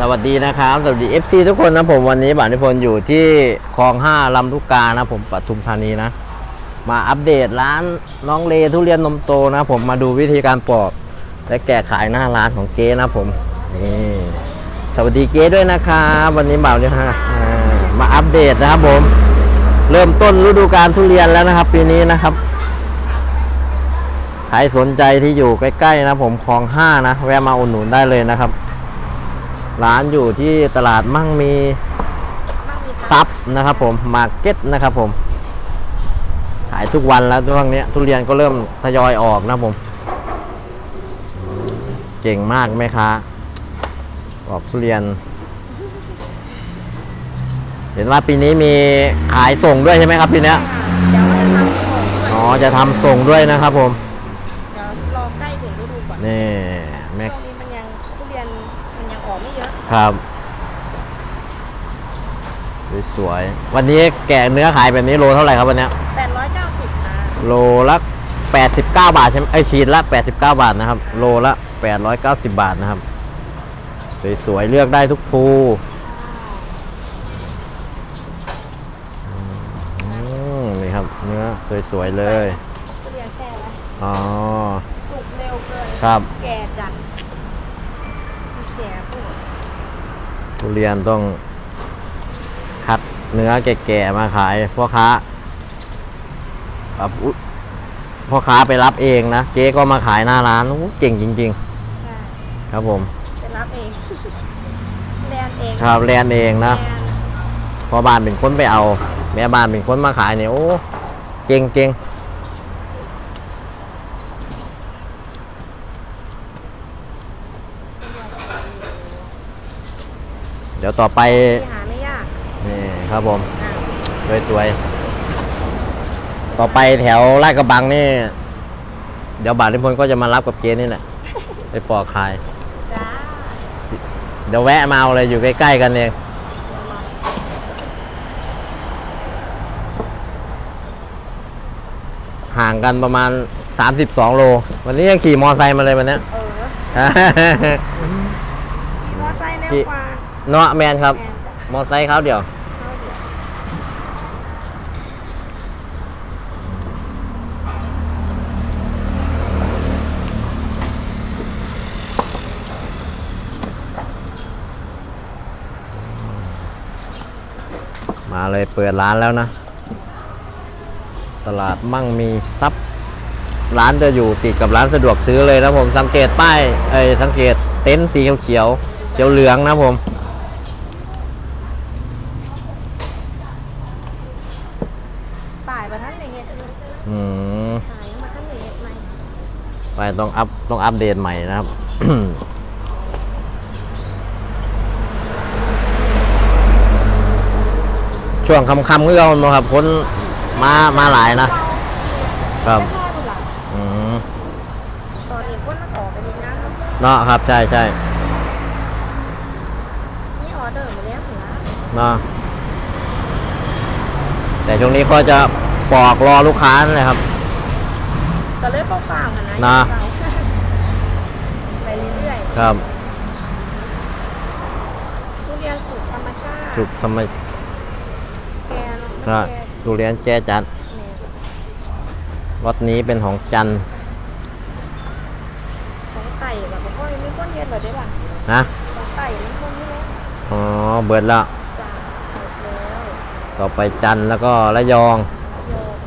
สวัสดีนะครับ สวัสดี FC ทุกคนนะผมวันนี้บานิพนธ์อยู่ที่คลอง5ลำลูกกานะผมปทุมธานีนะ มาอัปเดตร้านน้องเลทุเรียนนมโตนะผมมาดูวิธีการปอก และแกะขายหน้าร้านของเก๊นะผมนี่สวัสดีเก๊ด้วยนะครับวันนี้บ่าวเนี่ยฮะมาอัปเดตนะครับผม เริ่มต้นฤดูกาลทุเรียนแล้วนะครับ ปีนี้นะครับใครสนใจที่อยู่ใกล้ๆนะผมคลองห้านะแวะมาอุดหนุนได้เลยนะครับ ร้านอยู่ที่ตลาดมั่งมีมั่งมีทรัพย์นะครับผมมาร์เก็ตนะครับผม ขายทุกวันแล้วช่วงนี้ทุเรียนก็เริ่มทยอยออกนะผม เก่งมากไหมคะออกทุเรียน เห็นว่าปีนี้มีขายส่งด้วยใช่ไหมครับปีเนี้ยเดี๋ยวมันจะทำของด้วยอ๋อจะทำส่งด้วยนะครับผม เดี๋ยวรอใกล้ถึงฤดูก่อน นี่แม่ ช่วงนี้มันยังทุเรียนมันยังอ อกไม่เยอะครับสวยๆวันนี้แกะเนื้อขายแบบนี้โลเท่าไหร่ครับวันเนี้ย890นะโลละ89 บาทใช่ไหมไอยขีดละ 89 บาทนะครับ โลละ 890 บาทนะครับ สวยๆ เลือกได้ทุกภูอืมนี่ครับ เนื้อสวยๆเลย ทุเรียนแช่ไว้อ๋อ สุกเร็วเกินครับ แก่จัดแก่พูด ทุเรียนต้องคัดเนื้อแก่ๆมาขายพ่อค้าแบบอุ๊ยพ่อค้าไปรับเองนะ เจ๊ก็มาขายหน้าร้านโอ้เก่งจริง ใช่ๆ ครับผมไปรับเองแลนเองครับแลนเองนะแลนพอบ้านเป็นคนไปเอา แม่บ้านเป็นคนมาขายเนี่ยโอ้เก่งเก่งเดี๋ยวต่อไปที่หาไม่ยากนี่ครับผมอะสวยๆ ต่อไปแถวลาดกระบังนี่ เดี๋ยวบาทนิพนธ์ก็จะมารับกับเจนี่แหละ ไปปอกขาย จ้าเดี๋ยวแวะมาเอาเลยอยู่ใกล้ๆกันเอง ห่างกันประมาณ 32 โล วันนี้ยังขี่มอไซค์มาเลยวันเนี้ย เออมอไซค์เร็วกว่า เนาะแมนครับแอนจ้ะมอไซค์เขาเดียวเดี๋ยว มาเลยเปิดร้านแล้วนะ ตลาดมั่งมีทรัพย์ร้านจะอยู่ติดกับร้านสะดวกซื้อเลยนะผม สังเกตป้ายเอ้ยสังเกตเต็นท์สีเขียวเขียวเหลืองนะผม ป่ายประทันในเฮ็ด อืม ป่ายมาทันในเฮ็ดไหม ไปต้องอัพต้องอัปเดตใหม่นะครับช่วงคำๆก็เอาเนาะครับคนมามาหลายนะครับอืมตอนนี้คนออกไปมีงานแล้วเนาะครับใช่ใช่นี่ออเดอร์มาแล้วถึงแล้วเนาะแต่ช่วงนี้ก็จะปอกรอลูกค้านั่นแหละครับ ก็เลยเปล่าๆกันนะนะเปล่าไปเรื่อยครับๆทุเรียนสุกธรรมชาติจุกทำไมแกเนาะก็แกทุเรียนแจจัดเนี่ยวัดนี้เป็นของจันทร์ของไต่แบบพ่อยังไม่ก้นเย็นแบบนี้ล่ะนะของไต่มันคนนี้แล้วอ๋อเบิดแล้วจ้าหมดแล้วต่อไปจันทร์แล้วก็ระยอง โยม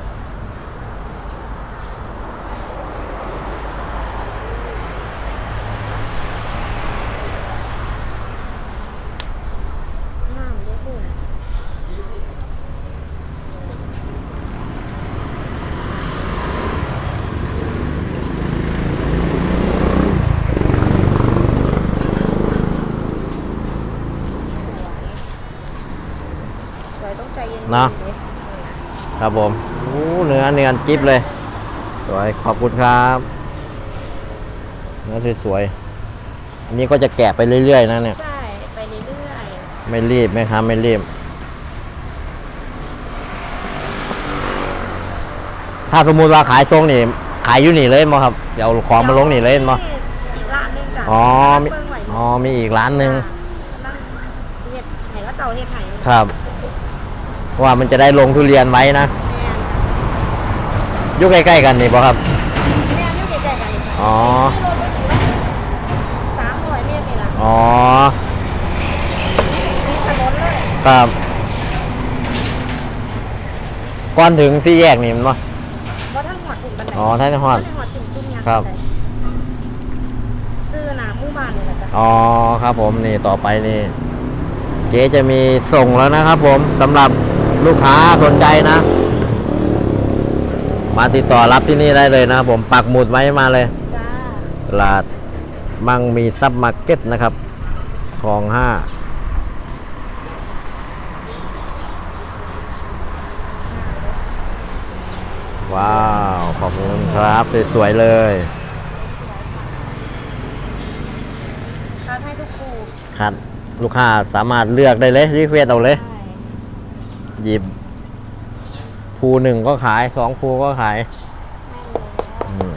น้ำเยอะบุ่น สวยต้องใจ เย็นๆเนาะนิดครับผมโอ้เนื้อเนียนจิ๊บเลย สวยขอบคุณครับ เนื้อสวยๆอันนี้ก็จะแกะไปเรื่อยๆนะเนี่ย ใช่ ไปเรื่อยไม่รีบไหมครับไม่รีบ ถ้าสมมุติว่าขายทรงนี่ ขายอยู่นี่เลยมั้งครับ เดี๋ยวเอาของมาลงนี่เลยมั้งร้านหนึงจ้ะอ๋อมีร้านเบิ่งไหวอ๋อมีอีกร้านหนึ่งรเจ้าเฮ็ดให้ครับ ว่ามันจะได้ลงทุเรียนไว้นะแม่นอยู่ใกล้ๆกันนี่บ่ครับแม่นอยู่ใกล้ๆกันนี่ค่ะอ๋อสามร้อยเมตรนี่ล่ะอ๋อมีถนนเลยครับก่อนถึงสี่แยกนี่มันบ่บ่ทั้งหอดถึงบันไดอ๋อท่านฮอดบ่ทั้งหอดถึงตุ้มยักษ์ครับบันไดซื้อหนาหมู่บ้านนี่แหละจ้ะอ๋อครับผมนี่ต่อไปนี่เจ๊จะมีส่งแล้วนะครับผมสำหรับ ลูกค้าสนใจนะ มาติดต่อรับที่นี่ได้เลยนะครับผมปักหมุดไว้มาเลยจ้าตลาดมังมีซับมาร์เก็ตนะครับคลองห้าว้าว ขอบคุณครับ สวยๆเลยทำให้ทุกครูครับลูกค้าสามารถเลือกได้เลยรีเควสเอาเลยใช่ หยิบภูหนึ่งก็ขายสองภูก็ขายอืม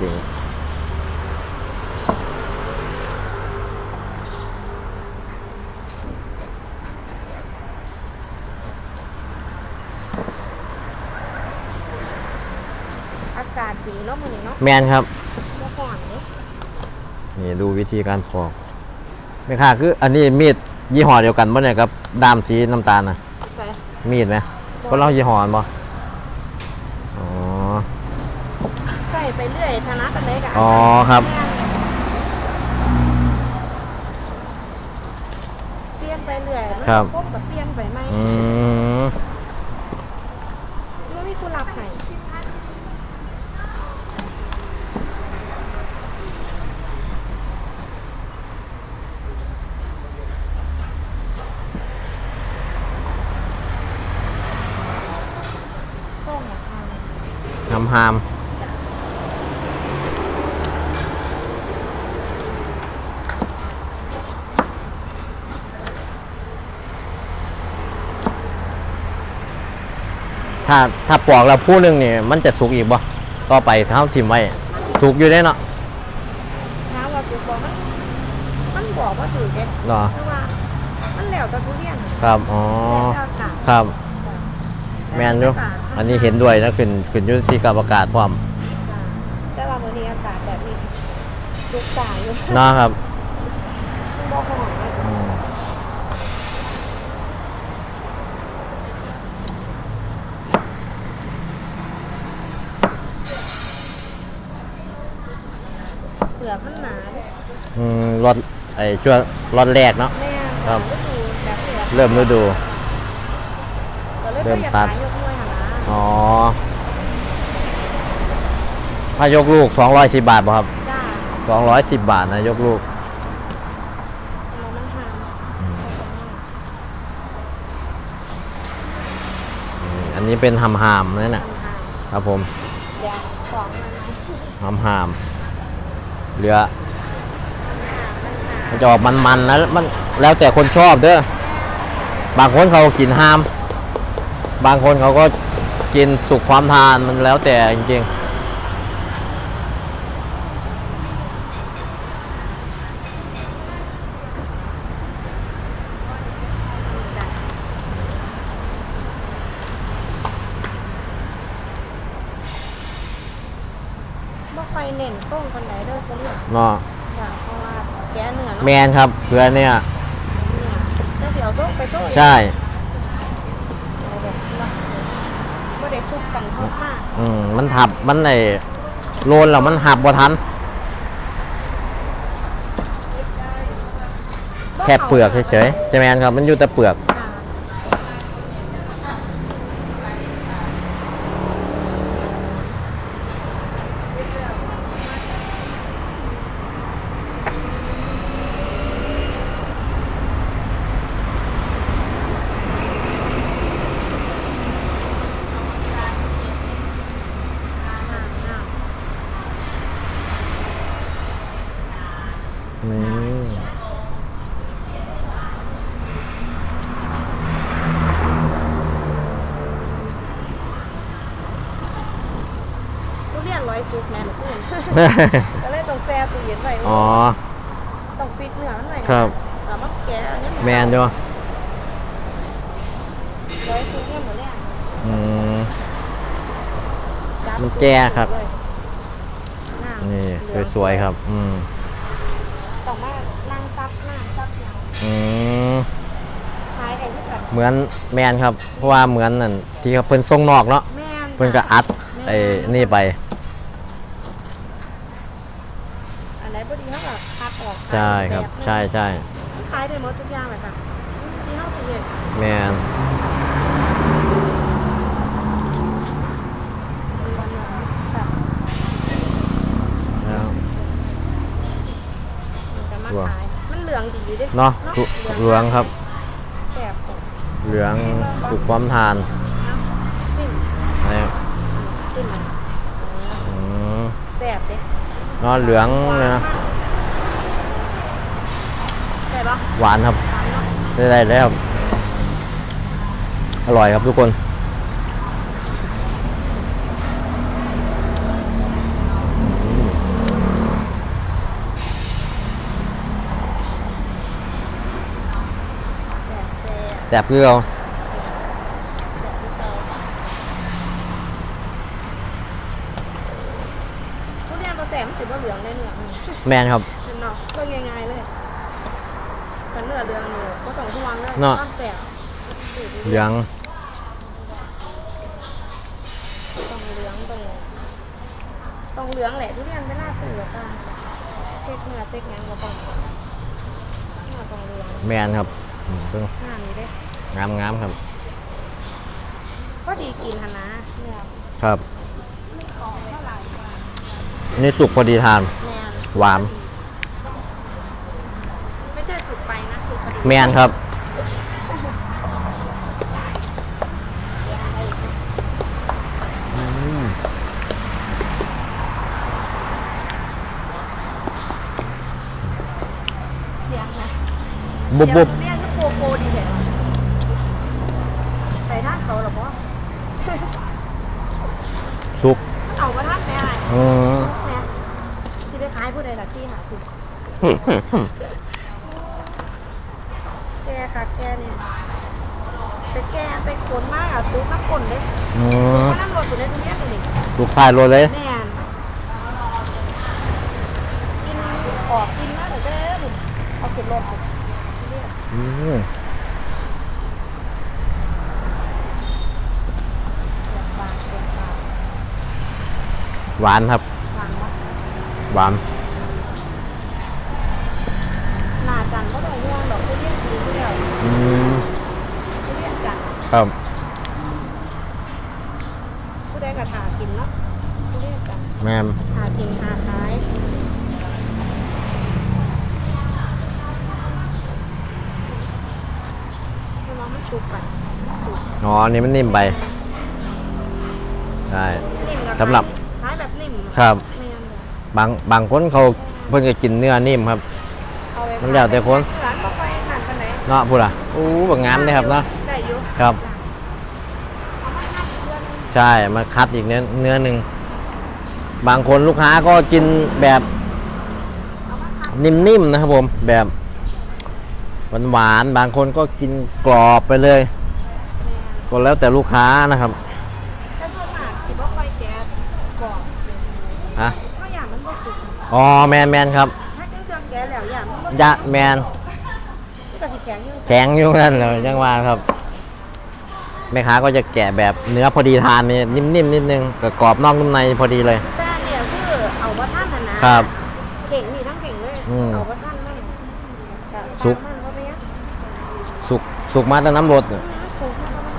จริงอากาศดีเนาะมื้อนี้เนาะแมนครับบ่ร้อนเด้นี่ดูวิธีการปอก ไม่ค่ะคือ อันนี้มีดยี่ห้อเดียวกันป่ะเนี่ยครับดามสีน้ำตาลนะใส่มีดไหมก็เล่ายี่ห้อมั้อ๋อ ใส่ไปเรื่อยธนัดอันใดก็อ๋อครับ เปลี่ยนไปเรื่อยมันครับครบกับเปลี่ยนไปไหมอืม มันมีผู้รับให้ส่งราคา ทำฮามถ้าถ้าปอกแล้วผู้หนึ่งนี่มันจะสุกอีกบ่ต่อไปเท้าทิมไว้สุกอยู่ได้เนาะถามว่าถูกบอกมันมันบอกว่าถูกเด้เนาะเพราะว่ามันแล้วแต่ทุเรียนครับอ๋อแล้วแต่อากาศครับ แมนอยู่ อันนี้เห็นด้วยนะขึ้นขึ้นอยุที่กับอากาศพร้อมแต่ว่ามื้อนี้อากาศแบบนี้ลูกตาอยู่เนาะครับมันบ่ฮ้อนเลยอืมเปลือกมันหนาเนี่ยอืมรถไอ้ช่วงรถแรกเนาะ แม่ครับฤดูแบบนี้แหละเริ่มฤดู ก็เลยเริ่มบ่อยากตัดขายย อ๋อถ้ายกลูก 210 บาทป่ะครับจ้า 210 บาทนะยกลูกเรามันหามอืมนี่อันนี้เป็นหำหามนั่นน่ะมันหามครับผมเดี๋ยวของมันนะหำหามเหลือมันหามมันหามมันจะออกมันๆนะมันแล้วแต่คนชอบเด้อบางคนเขากินหาม บางคนเขาก็ กินสุกความทานมันแล้วแต่จริงๆบ่ค่อยเน้นต้งคนไหนเด้อคนนี้เนาะจ้ะเพราะว่าแกเหนือแมเนาะนครับเพื่อนเนี่ยเนี่ยเจ้าสิเอาโซ่ไปโซ่ใช่ เอาแบบเนาะบ่ ได้ซุกกันทุกมากอืมมันหับมันไอโลนแล้วมันหับบ่ทัน แค่เปลือกเฉยๆใช่ไหมครับมันอยู่แต่เปลือก จ้ะ นี่ ทุเรียนร้อยซุ กแม่นขึ้นก็เลยต้องแช่ตู้เย็นไว้อ๋อ ต้องฟิตเนื้อมันหน่อยครับแต่ว่าแกะอันนี้แมนจ้ะร้อยฟิตเนี่ยหมดเนี่ยอืมจับมันแก่ครับเลยหน้านี่เหลืองสวยๆครับ อืมต้องมานั่งซับหน้าซับหลังอืมคล้ายกันที่แบบเหมือนแมนครับ เพราะว่าเหมือนนั่นที่เขาเพิ่นทรงนอกเนาะแม่นเพิ่นก็อัดไอ้นี่ไป อันไหนพอดีเขาแบบพักออก ใช่ครับแหนึ่งใช่ใช่คล้ายได้หมดทุกอย่างเลยค่ะที่เขาสิเห็นแมนวันเหลืองจับแล้วมันจะมาตัวขายมันเหลืองดีเด้เนาะทุเหลืองครับ แสบผมเหลืองถูกความทานสิ้นนะครับสิ้นเลยอืมแสบเด้เนาะเหลืองเลยนะแสบปะหวานครับหวานเนาะได้ได้แล้วครับอร่อยครับทุกคนอืมแสบแสบแซ่บคือเราแสบที่เตาทุเรียนตัวแสบมันสิว่าเหลืองได้เหลืองนี่แมนครับเนาะเรื่องง่ายๆเลย กันเนื้อเรืองนี่ก็ต้องห่วงเลยเนาะ ความแสบเหลืองต้องเหลืองต้องต้องเหลืองแหละทุเรียนไม่น่าซื้ออะค่ะเซ็กเนื้อเซ็กหยังก็ต้องเนื้อต้องเหลืองแมนครับอืมเบิ่งหน้านี้เด้งามงามครับ ก็ดีกินหนนะเนี่ยครับกล่องเท่าไหร่นี่สุกพอดีทาน แมนหวานไม่ใช่สุกไปนะสุกพอดี แมนครับอืมเสียงนะบุบบุบเสียงทุเรียนที่โกโก้ดีเด็ดใส่ท่านเขาเหรอพ่อสุกเอามาท่านแม่อะไรอืมแม่ที่ไปขายผู้ใดล่ะซี่หาคุณแก ค่ะแกเนี่ยไปแกไปขนมากอะซุปน้ำข้นเด้อืมก็น้ำรสอยู่ในทุเรียนนี่สุกทายโรยเลยแม่นกินออกกินมาเดี๋ยวเด้อผมเอาขึ้นรถผมทุเรียนอืมเสียงบางเสียงบางหวานครับ หวานเนาะ หวาน หนาจันก็ต้องห่วงดอกทุเรียนกินทุเรียน อืมทุเรียนจันทร์ครับ ผู้ใดก็ถากินเนาะทุเรียนจันทร์แมนหากินหาขายให้น้องมันสุกไปสุกอ๋ออันนี่มันนิ่มไปใช่นิ่มกับสำหรับขายแบบนิ่มครับแม่นเลยบางบางคนเขาเพิ่งจะกินเนื้อนิ่มครับ เอาไว้มันแล้วแต่คนร้านบ่ค่อยนั่นปานใด เนาะพูดอะอู้แบบงามเลยครับเนาะได้อยู่ครับเอามาทำเพื่อนใช่มาคัดอีกเนื้อเนื้อหนึ่งบางคนลูกค้าก็กินแบบเอามาทนิ่มๆนะครับผมแบบหวานๆบางคนก็กินกรอบไปเลยำแม่นก็แล้วแต่ลูกค้านะครับแต่ส่วนมากสิบ่ค่อยแก่กรอบฮะเพราะอย่างมันบ่สุกอ๋อแมนแมนครับถ้าจังเทื่อแก่แล้วอย่างมันบ่สุกยะแมนมันก็สิ แข็งอยู่แข็งอยู่นั่นเลยยังว่าครับแม่ค้าก็จะแกะแบบเนื้อพอดีทานนี่นิ่มๆนิดนึงแต่กรอบนอกนุ่มในพอดีเลย แต่เนี่ยคือเอามาท่านหั่นนะครับ เก่งนี่ทั้งเก่งเลยอืม เอามาท่านมันก็สุกตามมันเพราะไม่งั้นสุกสุกมาตั้งน้ำรสอืมสุกมันก็มัน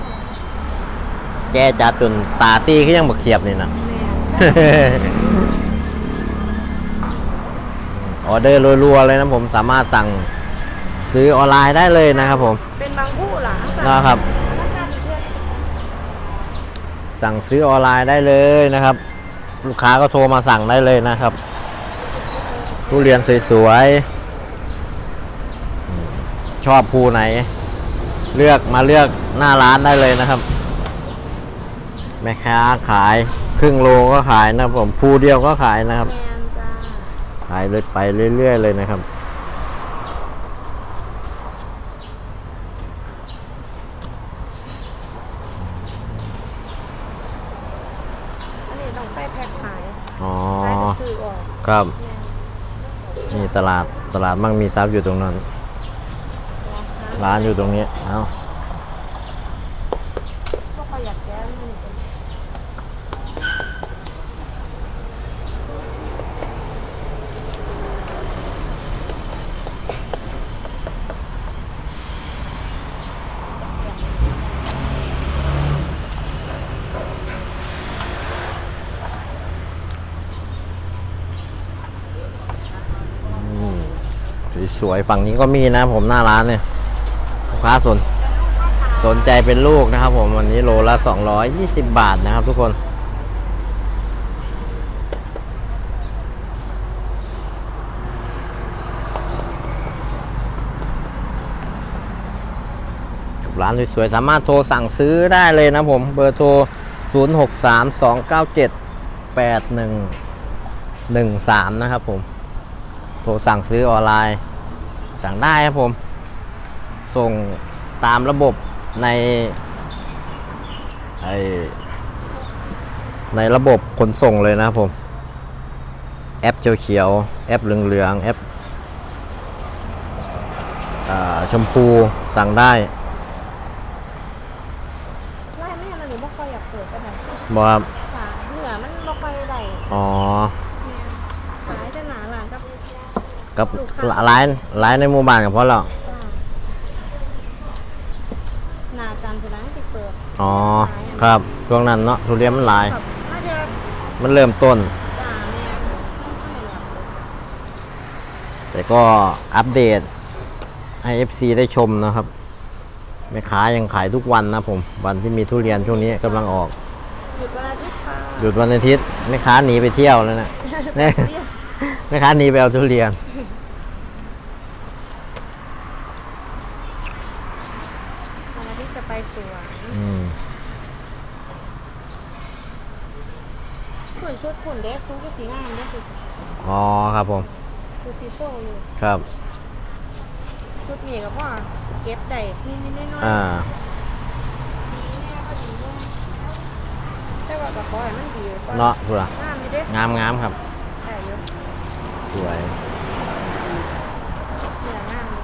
แกจัดจนตาตีก็ยังบักเขียบนี่นะ แม่ ออเดอร์รัวๆเลยนะผมสามารถสั่ง ซื้อออนไลน์ได้เลยนะครับผมเป็นบางผู้หลังนะครับ สั่งซื้อออนไลน์ได้เลยนะครับ ลูกค้าก็โทรมาสั่งได้เลยนะครับทุเรียนสวยๆอืมชอบภูไหน เลือกมาเลือกหน้าร้านได้เลยนะครับ แม่ค้าขายครึ่งโลก็ขายนะครับผมภูเดียวก็ขายนะครับแมนจ้าขายเลยไปเรื่อยๆเลยนะครับ ครับม่นี่ตลาดตลาดมั่งมีทรัพย์อยู่ตรงนั้น ร้านอยู่ตรงนี้ เอ้าประหยัดแก๊สนี่เป็น อืม สวยๆฝั่งนี้ก็มีนะผมหน้าร้านเนี่ยลูกค้าสนสนใจเป็นลูกนะครับ ผมวันนี้โลละ220บาทนะครับ ทุกคนร้านสวยๆสามารถโทรสั่งซื้อได้เลยนะผมเบอร์โทร 0632978113 นะครับผม โทรสั่งซื้อออนไลน์ สั่งได้ครับผม ส่งตามระบบในไอในระบบขนส่งเลยนะครับผม แอปเขียวๆแอปเหลืองๆแอปอ่าชมพูสั่งได้ไล่แม่มันนี่บ่ค่อยอยากเปิดก็ได้บอกครับค่ะเหนือมันบ่ค่อยได้อ๋อ แม่ขายจะหนาหลานกับ กับลูกค้าร้านร้านในหมู่บ้านกับพ่อเราจ้าหนาจันทร์จะได้สิเปิดอ๋อครับช่วงนั้นเนาะทุเรียนมันหลายครับน่าจะมันเริ่มต้นจ้าแม่ไม่อยากเปิดแต่ก็อัปเดตให้ FC ได้ชมนะครับแม่ค้ายังขายทุกวันนะผม วันที่มีทุเรียนช่วงนี้กำลังออก หยุดวันอาทิตย์ค่ะหยุดวันอาทิตย์แม่ค้าหนีไปเที่ยวแล้วนะแม่แม่ค้าหนีไปเอาทุเรียน วันอาทิตย์ จะไปสวนอืมส่วนชุดขุนเด็กซุ้มก็สีงามด้วยสิอ๋อครับผมชุดสีโซ่อยู่ครับ ชุดนี้กับว่าเก็บได้นิดๆน้อยๆอ่าแต่ว่ากับปอยมันดีกว่าเนาะพูดละงามไม่ได้งามงามครับใช่อยู่สวย เหนืองามเล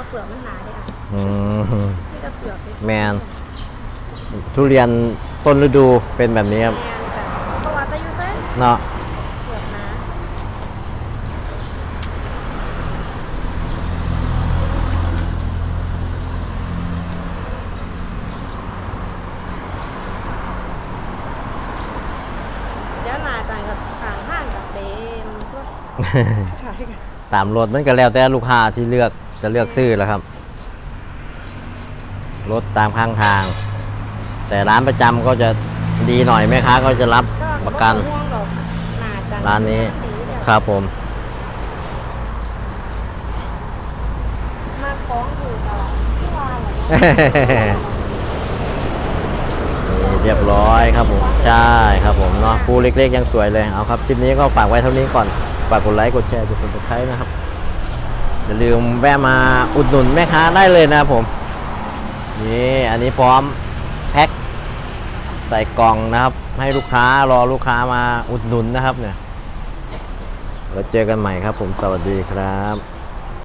ย เป็นมาเปลือกมันหนาเลยอะอืมที่จะเปลือกเลยแมนทุเรียนต้นฤดูเป็นแบบนี้ครับ แมนแต่เพราะว่าแตะยูเซ่เนาะเปลือกหนาเดี๋ยวหนาจานกับทางห้างกับเต็มทั่วขายกันตามรถมันก็แล้วแต่ลูกค้าที่เลือก จะเลือกซื้อแล้วครับ รถตามข้างทาง แต่ร้านประจำก็จะดีหน่อยแม่ค้าก็จะรับประกันห่วงหรอกหนาจานร้านนี้ดีเดียวครับผม มาคล้องถูกตลอดที่วานเหรอนี่เรียบร้อยครับผม ใช่ครับผมเนาะปูเล็กๆยังสวยเลย เอาครับ คลิปนี้ก็ฝากไว้เท่านี้ก่อน ฝากกดไลค์ กดแชร์ กดติดตามนะครับ อย่าลืมแวะมาอุดหนุนแม่ค้าได้เลยนะครับผม นี่อันนี้พร้อมแพ็คใส่กล่องนะครับ ให้ลูกค้ารอลูกค้ามาอุดหนุนนะครับเนี่ย แล้วเจอกันใหม่ครับผมสวัสดีครับ